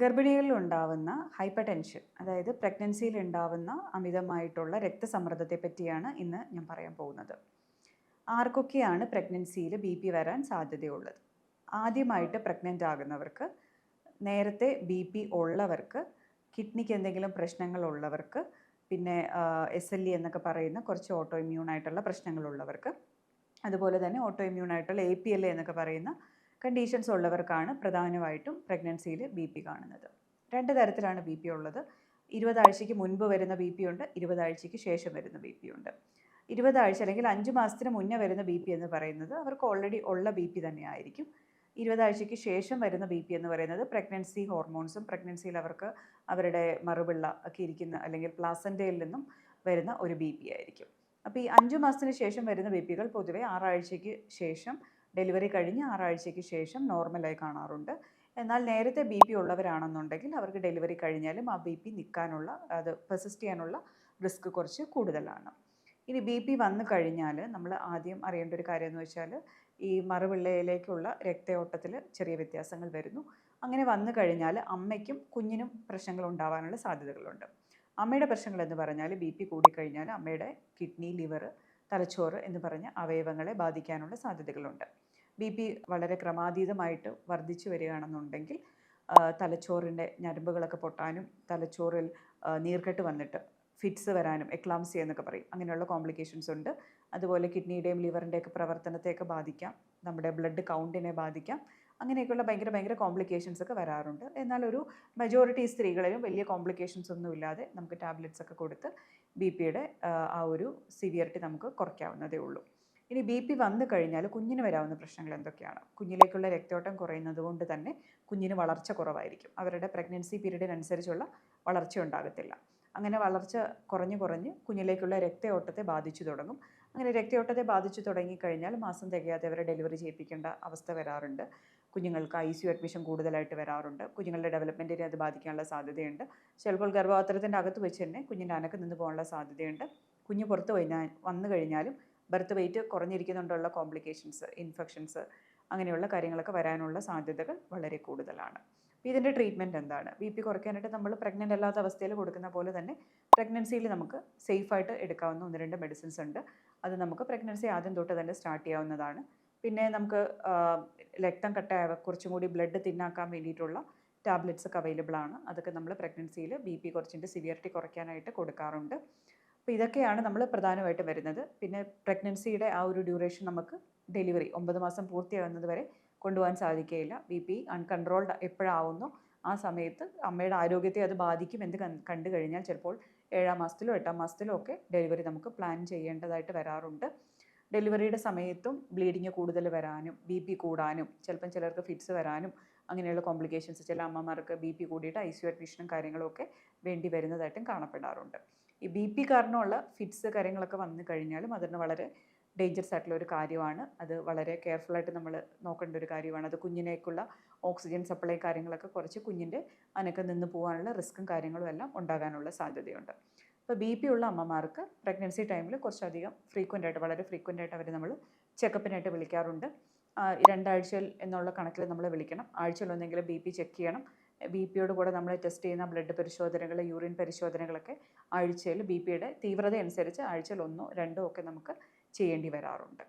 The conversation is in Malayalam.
ഗർഭിണികളിൽ ഉണ്ടാവുന്ന ഹൈപ്പർ ടെൻഷൻ അതായത് പ്രഗ്നൻസിയിൽ ഉണ്ടാവുന്ന അമിതമായിട്ടുള്ള രക്തസമ്മർദ്ദത്തെ പറ്റിയാണ് ഇന്ന് ഞാൻ പറയാൻ പോകുന്നത്. ആർക്കൊക്കെയാണ് പ്രഗ്നൻസിയിൽ ബി പി വരാൻ സാധ്യതയുള്ളത്? ആദ്യമായിട്ട് പ്രഗ്നന്റ് ആകുന്നവർക്ക് നേരത്തെ ബി പി ഉള്ളവർക്ക് കിഡ്നിക്ക് എന്തെങ്കിലും പ്രശ്നങ്ങൾ ഉള്ളവർക്ക് പിന്നെ എസ് എൽ ഇ എന്നൊക്കെ പറയുന്ന കുറച്ച് ഓട്ടോ ഇമ്മ്യൂൺ ആയിട്ടുള്ള പ്രശ്നങ്ങളുള്ളവർക്ക് അതുപോലെ തന്നെ ഓട്ടോ ഇമ്മ്യൂൺ ആയിട്ടുള്ള എ പി എൽ എന്നൊക്കെ പറയുന്ന കണ്ടീഷൻസ് ഉള്ളവർക്കാണ് പ്രധാനമായിട്ടും പ്രഗ്നൻസിയിൽ ബി പി കാണുന്നത്. രണ്ട് തരത്തിലാണ് ബി പി ഉള്ളത്. ഇരുപതാഴ്ചയ്ക്ക് മുൻപ് വരുന്ന ബി പി ഉണ്ട് ഇരുപതാഴ്ചയ്ക്ക് ശേഷം വരുന്ന ബി പി ഉണ്ട്. ഇരുപതാഴ്ച അല്ലെങ്കിൽ അഞ്ച് മാസത്തിന് മുന്നേ വരുന്ന ബി പി എന്ന് പറയുന്നത് അവർക്ക് ഓൾറെഡി ഉള്ള ബി പി തന്നെയായിരിക്കും ഇരുപതാഴ്ചയ്ക്ക് ശേഷം വരുന്ന ബി പി എന്ന് പറയുന്നത് പ്രഗ്നൻസി ഹോർമോൺസും പ്രഗ്നൻസിയിൽ അവർക്ക് അവരുടെ മറുപിള്ള ഒക്കെ ഇരിക്കുന്ന അല്ലെങ്കിൽ പ്ലാസന്റയിൽ നിന്നും വരുന്ന ഒരു ബി പി ആയിരിക്കും. അപ്പോൾ ഈ അഞ്ച് മാസത്തിന് ശേഷം വരുന്ന ബി പികൾ പൊതുവേ ആറാഴ്ചയ്ക്ക് ശേഷം ഡെലിവറി കഴിഞ്ഞ് ആറാഴ്ചയ്ക്ക് ശേഷം നോർമലായി കാണാറുണ്ട്. എന്നാൽ നേരത്തെ ബി പി ഉള്ളവരാണെന്നുണ്ടെങ്കിൽ അവർക്ക് ഡെലിവറി കഴിഞ്ഞാലും ആ ബി പി നിൽക്കാനുള്ള അത് പെർസിസ്റ്റ് ചെയ്യാനുള്ള റിസ്ക് കുറച്ച് കൂടുതലാണ്. ഇനി ബി പി വന്നു കഴിഞ്ഞാൽ നമ്മൾ ആദ്യം അറിയേണ്ട ഒരു കാര്യം എന്ന് വെച്ചാൽ ഈ മറുപിള്ളയിലേക്കുള്ള രക്തയോട്ടത്തിൽ ചെറിയ വ്യത്യാസങ്ങൾ വരുന്നു. അങ്ങനെ വന്നു കഴിഞ്ഞാൽ അമ്മയ്ക്കും കുഞ്ഞിനും പ്രശ്നങ്ങൾ ഉണ്ടാവാനുള്ള സാധ്യതകളുണ്ട്. അമ്മയുടെ പ്രശ്നങ്ങൾ എന്ന് പറഞ്ഞാൽ ബി പി കൂടിക്കഴിഞ്ഞാൽ അമ്മയുടെ കിഡ്നി ലിവർ തലച്ചോറ് എന്ന് പറഞ്ഞ അവയവങ്ങളെ ബാധിക്കാനുള്ള സാധ്യതകളുണ്ട്. ബി പി വളരെ ക്രമാതീതമായിട്ട് വർദ്ധിച്ചു വരികയാണെന്നുണ്ടെങ്കിൽ തലച്ചോറിന്റെ ഞരമ്പുകളൊക്കെ പൊട്ടാനും തലച്ചോറിൽ നീർക്കെട്ട് വന്നിട്ട് ഫിറ്റ്സ് വരാനും എക്ലാംസി എന്നൊക്കെ പറയും. അങ്ങനെയുള്ള കോംപ്ലിക്കേഷൻസ് ഉണ്ട്. അതുപോലെ കിഡ്നിയുടെയും ലിവറിന്റെയൊക്കെ പ്രവർത്തനത്തെയൊക്കെ ബാധിക്കാം. നമ്മുടെ ബ്ലഡ് കൗണ്ടിനെ ബാധിക്കാം. അങ്ങനെയൊക്കെയുള്ള ഭയങ്കര ഭയങ്കര കോംപ്ലിക്കേഷൻസ് ഒക്കെ വരാറുണ്ട്. എന്നാൽ ഒരു മെജോറിറ്റി സ്ത്രീകളിലും വലിയ കോംപ്ലിക്കേഷൻസ് ഒന്നും ഇല്ലാതെ നമുക്ക് ടാബ്ലറ്റ്സ് ഒക്കെ കൊടുത്ത് ബി പിയുടെ ആ ഒരു സിവിയറിറ്റി നമുക്ക് കുറയ്ക്കാവുന്നതേ ഉള്ളൂ. ഇനി ബി പി വന്നു കഴിഞ്ഞാൽ കുഞ്ഞിന് വരാവുന്ന പ്രശ്നങ്ങൾ എന്തൊക്കെയാണ്? കുഞ്ഞിലേക്കുള്ള രക്തോട്ടം കുറയുന്നത് കൊണ്ട് തന്നെ കുഞ്ഞിന് വളർച്ച കുറവായിരിക്കും. അവരുടെ പ്രഗ്നൻസി പീരീഡിനനുസരിച്ചുള്ള വളർച്ച ഉണ്ടാകത്തില്ല. അങ്ങനെ വളർച്ച കുറഞ്ഞു കുറഞ്ഞ് കുഞ്ഞിലേക്കുള്ള രക്തയോട്ടത്തെ ബാധിച്ചു തുടങ്ങും. അങ്ങനെ രക്തയോട്ടത്തെ ബാധിച്ചു തുടങ്ങിക്കഴിഞ്ഞാൽ മാസം തികയാതെ അവരെ ഡെലിവറി ചെയ്യിപ്പിക്കേണ്ട അവസ്ഥ വരാറുണ്ട്. കുഞ്ഞുങ്ങൾക്ക് ഐ സി അഡ്മിഷൻ കൂടുതലായിട്ട് വരാറുണ്ട്. കുഞ്ഞുങ്ങളുടെ ഡെവലപ്മെന്റിനെ അത് ബാധിക്കാനുള്ള സാധ്യതയുണ്ട്. ചിലപ്പോൾ ഗർഭപാത്രത്തിന്റെ അകത്ത് വെച്ച് തന്നെ കുഞ്ഞിന്റെ അനക്ക് നിന്ന് പോകാനുള്ള സാധ്യതയുണ്ട്. കുഞ്ഞ് പുറത്ത് കഴിഞ്ഞാൽ വന്നു കഴിഞ്ഞാലും ബർത്ത് വെയിറ്റ് കുറഞ്ഞിരിക്കുന്നുണ്ടുള്ള കോംപ്ലിക്കേഷൻസ് ഇൻഫെക്ഷൻസ് അങ്ങനെയുള്ള കാര്യങ്ങളൊക്കെ വരാനുള്ള സാധ്യതകൾ വളരെ കൂടുതലാണ്. ഇതിന്റെ ട്രീറ്റ്മെന്റ് എന്താണ്? ബി പി കുറയ്ക്കാനായിട്ട് നമ്മൾ പ്രഗ്നന്റ് അല്ലാത്ത അവസ്ഥയിൽ കൊടുക്കുന്ന പോലെ തന്നെ പ്രഗ്നൻസിയിൽ നമുക്ക് സേഫായിട്ട് എടുക്കാവുന്ന ഒന്ന് രണ്ട് മെഡിസിൻസ് ഉണ്ട്. അത് നമുക്ക് പ്രഗ്നൻസി ആദ്യം തൊട്ട് തന്നെ സ്റ്റാർട്ട് ചെയ്യാവുന്നതാണ്. പിന്നെ നമുക്ക് രക്തം കട്ടയാവ കുറച്ചും കൂടി ബ്ലഡ് തിന്നാക്കാൻ വേണ്ടിയിട്ടുള്ള ടാബ്ലറ്റ്സ് ഒക്കെ അവൈലബിൾ ആണ്. അതൊക്കെ നമ്മൾ പ്രഗ്നൻസിയിൽ ബി പി കുറച്ചിന്റെ സിവിയറിറ്റി കുറയ്ക്കാനായിട്ട് കൊടുക്കാറുണ്ട്. അപ്പോൾ ഇതൊക്കെയാണ് നമ്മൾ പ്രധാനമായിട്ട് വരുന്നത്. പിന്നെ പ്രഗ്നൻസിയുടെ ആ ഒരു ഡ്യൂറേഷൻ നമുക്ക് ഡെലിവറി ഒമ്പത് മാസം പൂർത്തിയാകുന്നത് വരെ കൊണ്ടുപോകാൻ സാധിക്കുകയില്ല. ബി പി അൺകൺട്രോൾഡ് എപ്പോഴാവുന്നു ആ സമയത്ത് അമ്മയുടെ ആരോഗ്യത്തെ അത് ബാധിക്കും എന്ന് കണ്ടു കഴിഞ്ഞാൽ ചിലപ്പോൾ ഏഴാം മാസത്തിലോ എട്ടാം മാസത്തിലോ ഒക്കെ ഡെലിവറി നമുക്ക് പ്ലാൻ ചെയ്യേണ്ടതായിട്ട് വരാറുണ്ട്. ഡെലിവറിയുടെ സമയത്തും ബ്ലീഡിങ് കൂടുതൽ വരാനും ബി പി കൂടാനും ചിലപ്പം ചിലർക്ക് ഫിറ്റ്സ് വരാനും അങ്ങനെയുള്ള കോംപ്ലിക്കേഷൻസ് ചില അമ്മമാർക്ക് ബി പി കൂടിയിട്ട് ഐ സി യു അഡ്മിഷനും കാര്യങ്ങളും ഒക്കെ വേണ്ടി വരുന്നതായിട്ടും കാണപ്പെടാറുണ്ട്. ഈ ബി പി കാരണമുള്ള ഫിറ്റ്സ് കാര്യങ്ങളൊക്കെ വന്നു കഴിഞ്ഞാലും അതിന് വളരെ ഡേഞ്ചറസ് ആയിട്ടുള്ള ഒരു കാര്യമാണ്. അത് വളരെ കെയർഫുള്ളായിട്ട് നമ്മൾ നോക്കേണ്ട ഒരു കാര്യമാണ്. അത് കുഞ്ഞിനേക്കുള്ള ഓക്സിജൻ സപ്ലൈ കാര്യങ്ങളൊക്കെ കുറച്ച് കുഞ്ഞിന്റെ അനക്കം നിന്ന് പോകാനുള്ള റിസ്ക്കും കാര്യങ്ങളും എല്ലാം ഉണ്ടാകാനുള്ള സാധ്യതയുണ്ട്. അപ്പോൾ ബി പി ഉള്ള അമ്മമാർക്ക് പ്രഗ്നൻസി ടൈമിൽ കുറച്ചധികം ഫ്രീക്വന്റ് ആയിട്ട് വളരെ ഫ്രീക്വന്റ് ആയിട്ട് അവർ നമ്മൾ ചെക്കപ്പിനായിട്ട് വിളിക്കാറുണ്ട്. രണ്ടാഴ്ചയിൽ എന്നുള്ള കണക്കിൽ നമ്മൾ വിളിക്കണം. ആഴ്ചയിൽ ഒന്നെങ്കിലും ബി പി ചെക്ക് ചെയ്യണം. ബി പിയോട് കൂടെ നമ്മൾ ടെസ്റ്റ് ചെയ്യുന്ന ബ്ലഡ് പരിശോധനകൾ യൂറിൻ പരിശോധനകളൊക്കെ ആഴ്ചയിൽ ബി പിയുടെ തീവ്രത അനുസരിച്ച് ആഴ്ചയിൽ ഒന്നോ രണ്ടോ ഒക്കെ നമുക്ക് ചെയ്യേണ്ടി വരാറുണ്ട്.